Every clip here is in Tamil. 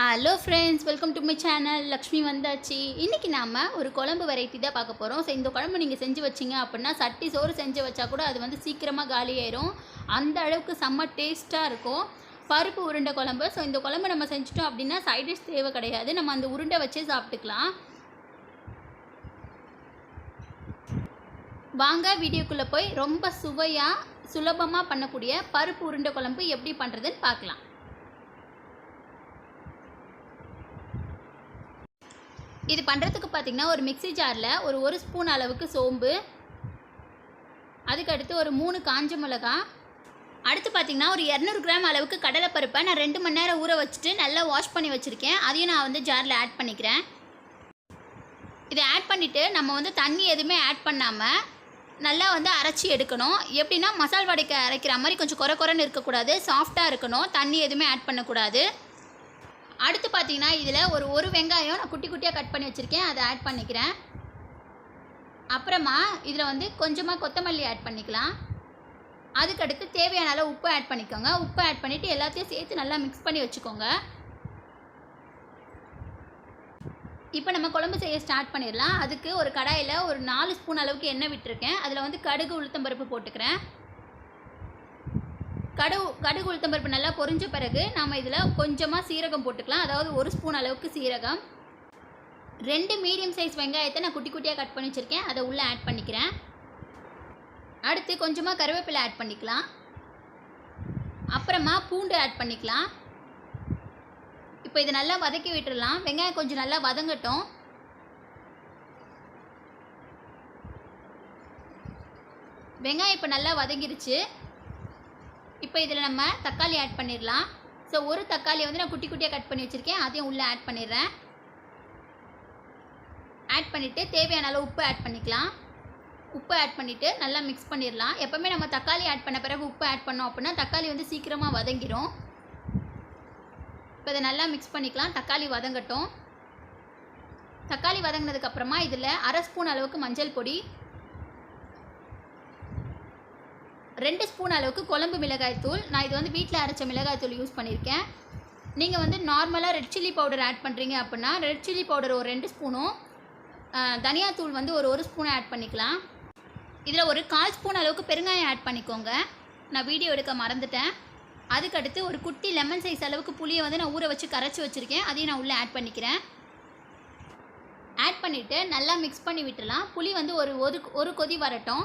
Hello friends welcome to my channel Lakshmi வந்தாச்சு இன்றைக்கி நாம் ஒரு குழம்பு வெரைட்டி தான் பார்க்க போகிறோம் ஸோ இந்த குழம்பு நீங்கள் செஞ்சு வச்சிங்க அப்படின்னா சட்டி சோறு செஞ்சு வச்சா கூட அது வந்து சீக்கிரமாக காலியாயிரும். அந்த அளவுக்கு செம்ம டேஸ்ட்டாக இருக்கும். பருப்பு உருண்டை குழம்பு. ஸோ இந்த குழம்பு நம்ம செஞ்சுட்டோம் அப்படின்னா சைட் டிஷ் தேவை கிடையாது. நம்ம அந்த உருண்டை வச்சே சாப்பிட்டுக்கலாம். வாங்க வீடியோக்குள்ளே போய் ரொம்ப சுவையாக சுலபமாக பண்ணக்கூடிய பருப்பு உருண்டை குழம்பு எப்படி பண்ணுறதுன்னு பார்க்கலாம். இது பண்ணுறதுக்கு பார்த்தீங்கன்னா ஒரு மிக்ஸி ஜாரில் ஒரு ஒரு ஸ்பூன் அளவுக்கு சோம்பு அதுக்கடுத்து ஒரு மூணு காஞ்ச மிளகா அடுத்து பார்த்திங்கன்னா ஒரு இரநூறு கிராம் அளவுக்கு கடலைப்பருப்பை நான் ரெண்டு மணி நேரம் ஊற வச்சுட்டு நல்லா வாஷ் பண்ணி வச்சுருக்கேன். அதையும் நான் வந்து ஜாரில் ஆட் பண்ணிக்கிறேன். இதை ஆட் பண்ணிவிட்டு நம்ம வந்து தண்ணி எதுவுமே ஆட் பண்ணாமல் நல்லா வந்து அரைச்சி எடுக்கணும். எப்படின்னா மசால் வடைக்கு அரைக்கிற மாதிரி கொஞ்சம் குறை குறைன்னு இருக்கக்கூடாது. சாஃப்டாக இருக்கணும். தண்ணி எதுவுமே ஆட் பண்ணக்கூடாது. அடுத்து பார்த்தீங்கன்னா இதில் ஒரு ஒரு வெங்காயம் நான் குட்டி குட்டியாக கட் பண்ணி வச்சுருக்கேன். அதை ஆட் பண்ணிக்கிறேன். அப்புறமா இதில் வந்து கொஞ்சமாக கொத்தமல்லி ஆட் பண்ணிக்கலாம். அதுக்கடுத்து தேவையான அளவு உப்பு ஆட் பண்ணிக்கோங்க. உப்பு ஆட் பண்ணிவிட்டு எல்லாத்தையும் சேர்த்து நல்லா மிக்ஸ் பண்ணி வச்சுக்கோங்க. இப்போ நம்ம குழம்பு செய்ய ஸ்டார்ட் பண்ணிடலாம். அதுக்கு ஒரு கடாயில் ஒரு நாலு ஸ்பூன் அளவுக்கு எண்ணெய் விட்டுருக்கேன். அதில் வந்து கடுகு உளுத்தம்பருப்பு போட்டுக்கிறேன். கடுகு கடுகு உளுத்தம்பருப்பு நல்லா பொரிஞ்ச பிறகு நாம் இதில் கொஞ்சமாக சீரகம் போட்டுக்கலாம். அதாவது ஒரு ஸ்பூன் அளவுக்கு சீரகம். ரெண்டு மீடியம் சைஸ் வெங்காயத்தை நான் குட்டி குட்டியாக கட் பண்ணி வச்சுருக்கேன். அதை உள்ளே ஆட் பண்ணிக்கிறேன். அடுத்து கொஞ்சமாக கருவேப்பிலை ஆட் பண்ணிக்கலாம். அப்புறமா பூண்டு ஆட் பண்ணிக்கலாம். இப்போ இதை நல்லா வதக்கி விட்டுடலாம் வெங்காயம் கொஞ்சம் நல்லா வதங்கட்டும். வெங்காயம் இப்போ நல்லா வதங்கிருச்சு. இப்போ இதில் நம்ம தக்காளி ஆட் பண்ணிடலாம். ஸோ ஒரு தக்காளியை வந்து நான் குட்டி குட்டியாக கட் பண்ணி வச்சுருக்கேன். அதையும் உள்ளே ஆட் பண்ணிடுறேன். ஆட் பண்ணிவிட்டு தேவையான அளவு உப்பு ஆட் பண்ணிக்கலாம். உப்பு ஆட் பண்ணிவிட்டு நல்லா மிக்ஸ் பண்ணிடலாம். எப்போவுமே நம்ம தக்காளி ஆட் பண்ண பிறகு உப்பு ஆட் பண்ணோம் அப்படின்னா தக்காளி வந்து சீக்கிரமாக வதங்கிடும் இப்போ இதை நல்லா மிக்ஸ் பண்ணிக்கலாம். தக்காளி வதங்கட்டும். தக்காளி வதங்கினதுக்கப்புறமா இதில் அரை ஸ்பூன் அளவுக்கு மஞ்சள் பொடி ரெண்டு ஸ்பூன் அளவுக்கு குழம்பு மிளகாய் தூள். நான் இது வந்து வீட்டில் அரைச்ச மிளகாய் தூள் யூஸ் பண்ணியிருக்கேன். நீங்கள் வந்து நார்மலாக ரெட் சில்லி பவுடர் ஆட் பண்ணுறீங்க அப்படின்னா ரெட் சில்லி பவுடர் ஒரு ரெண்டு ஸ்பூனும் தனியாத்தூள் வந்து ஒரு ஒரு ஸ்பூன் ஆட் பண்ணிக்கலாம். இதில் ஒரு கால் ஸ்பூன் அளவுக்கு பெருங்காயம் ஆட் பண்ணிக்கோங்க. நான் வீடியோ எடுக்க மறந்துட்டேன். அதுக்கடுத்து ஒரு குட்டி லெமன் சைஸ் அளவுக்கு புளியை வந்து நான் ஊற வச்சு கரைச்சி வச்சுருக்கேன். அதையும் நான் உள்ளே ஆட் பண்ணிக்கிறேன். ஆட் பண்ணிவிட்டு நல்லா மிக்ஸ் பண்ணி விட்டுடலாம். புளி வந்து ஒரு ஒரு ஒரு கொதி வரட்டும்.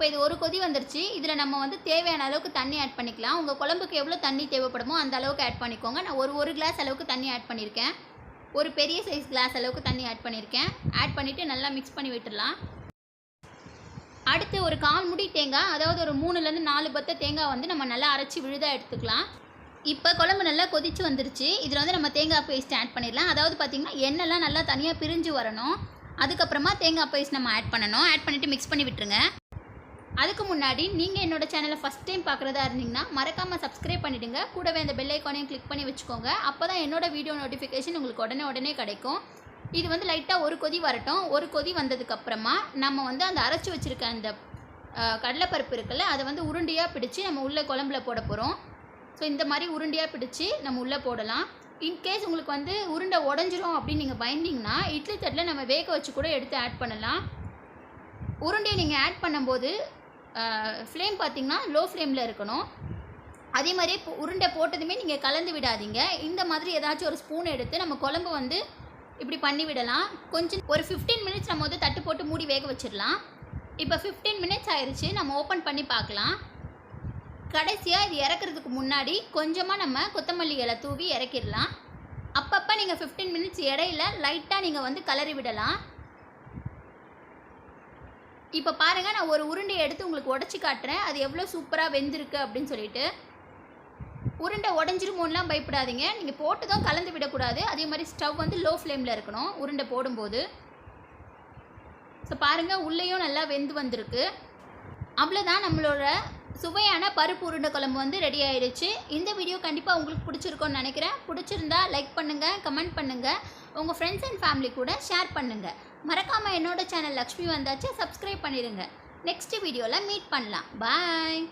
இப்போ இது ஒரு கொதி வந்துருச்சு. இதில் நம்ம வந்து தேவையான அளவுக்கு தண்ணி ஆட் பண்ணிக்கலாம். உங்கள் குழம்புக்கு எவ்வளோ தண்ணி தேவைப்படுமோ அந்த அளவுக்கு ஆட் பண்ணிக்கோங்க. நான் ஒரு ஒரு கிளாஸ் அளவுக்கு தண்ணி ஆட் பண்ணியிருக்கேன் ஒரு பெரிய சைஸ் கிளாஸ் அளவுக்கு தண்ணி ஆட் பண்ணியிருக்கேன் ஆட் பண்ணிவிட்டு நல்லா மிக்ஸ் பண்ணி விட்டுடலாம். அடுத்து ஒரு கால் முடி தேங்காய் அதாவது ஒரு மூணுலேருந்து நாலு பத்த தேங்காய் வந்து நம்ம நல்லா அரைச்சி விழுதாக எடுத்துக்கலாம். இப்போ குழம்பு நல்லா கொதிச்சு வந்துருச்சு. இதில் வந்து நம்ம தேங்காய் பேஸ்ட் ஆட் பண்ணிடலாம். அதாவது பார்த்திங்கன்னா எண்ணெய்லாம் நல்லா தனியாக பிரிஞ்சு வரணும். அதுக்கப்புறமா தேங்காய் பேஸ்ட் நம்ம ஆட் பண்ணணும். ஆட் பண்ணிவிட்டு மிக்ஸ் பண்ணி விட்டுருங்க. அதுக்கு முன்னாடி நீங்கள் என்னோட சேனலை ஃபஸ்ட் டைம் பார்க்குறதா இருந்தீங்கன்னா மறக்காமல் சப்ஸ்கிரைப் பண்ணிவிடுங்க கூடவே அந்த பெல் ஐக்கானையும் கிளிக் பண்ணி வச்சுக்கோங்க. அப்போ தான் என்னோட வீடியோ நோட்டிஃபிகேஷன் உங்களுக்கு உடனே உடனே கிடைக்கும். இது வந்து லைட்டாக ஒரு கொதி வரட்டும். ஒரு கொதி வந்ததுக்கப்புறமா நம்ம வந்து அந்த அரைச்சி வச்சுருக்க அந்த கடலைப்பருப்பு இருக்குல்ல அதை வந்து உருண்டையாக பிடிச்சி நம்ம உள்ளே குழம்புல போட போகிறோம் ஸோ இந்த மாதிரி உருண்டையாக பிடிச்சி நம்ம உள்ளே போடலாம். இன்கேஸ் உங்களுக்கு வந்து உருண்டை உடஞ்சிரும் அப்படின்னு நீங்கள் பயந்தீங்கன்னா இட்லி தட்டில் நம்ம வேக வச்சு கூட எடுத்து ஆட் பண்ணலாம். உருண்டையை நீங்கள் ஆட் பண்ணும்போது ஃப்ளேம் பார்த்திங்கன்னா லோ ஃப்ளேமில் இருக்கணும். அதே மாதிரி உருண்டை போட்டதுமே நீங்கள் கலந்து விடாதீங்க. இந்த மாதிரி ஏதாச்சும் ஒரு ஸ்பூன் எடுத்து நம்ம குழம்பு வந்து இப்படி பண்ணி விடலாம். கொஞ்சம் ஒரு ஃபிஃப்டீன் மினிட்ஸ் நம்ம வந்து தட்டு போட்டு மூடி வேக வச்சிடலாம். இப்போ ஃபிஃப்டீன் மினிட்ஸ் ஆயிடுச்சு நம்ம ஓப்பன் பண்ணி பார்க்கலாம். கடைசியாக இது இறக்குறதுக்கு முன்னாடி கொஞ்சமாக நம்ம கொத்தமல்லி இலை தூவி இறக்கிடலாம். அப்பப்போ நீங்கள் ஃபிஃப்டீன் மினிட்ஸ் இடையில லைட்டாக நீங்கள் வந்து கலரி விடலாம். இப்போ பாருங்கள் நான் ஒரு உருண்டையை எடுத்து உங்களுக்கு உடச்சி காட்டுறேன். அது எவ்வளோ சூப்பராக வெந்திருக்கு அப்படின்னு சொல்லிட்டு. உருண்டை உடஞ்சிருமோன்னெலாம் பயப்படாதீங்க. நீங்கள் போட்டதும் கலந்து விடக்கூடாது. அதே மாதிரி ஸ்டவ் வந்து லோ ஃப்ளேமில் இருக்கணும் உருண்டை போடும்போது. ஸோ பாருங்கள் உள்ளேயும் நல்லா வெந்து வந்திருக்கு. அவ்வளோதான் நம்மளோட சுவையான பருப்பு உருண்டை குழம்பு வந்து ரெடி ஆயிடுச்சு. இந்த வீடியோ கண்டிப்பாக உங்களுக்கு பிடிச்சிருக்கோன்னு நினைக்கிறேன். பிடிச்சிருந்தா லைக் பண்ணுங்கள் கமெண்ட் பண்ணுங்கள் உங்கள் ஃப்ரெண்ட்ஸ் அண்ட் ஃபேமிலி கூட ஷேர் பண்ணுங்கள் மறக்காமல் என்னோட சேனல் லக்ஷ்மி வந்தாச்சு சப்ஸ்கிரைப் பண்ணிடுங்க. நெக்ஸ்ட் வீடியோவில் மீட் பண்ணலாம். பாய்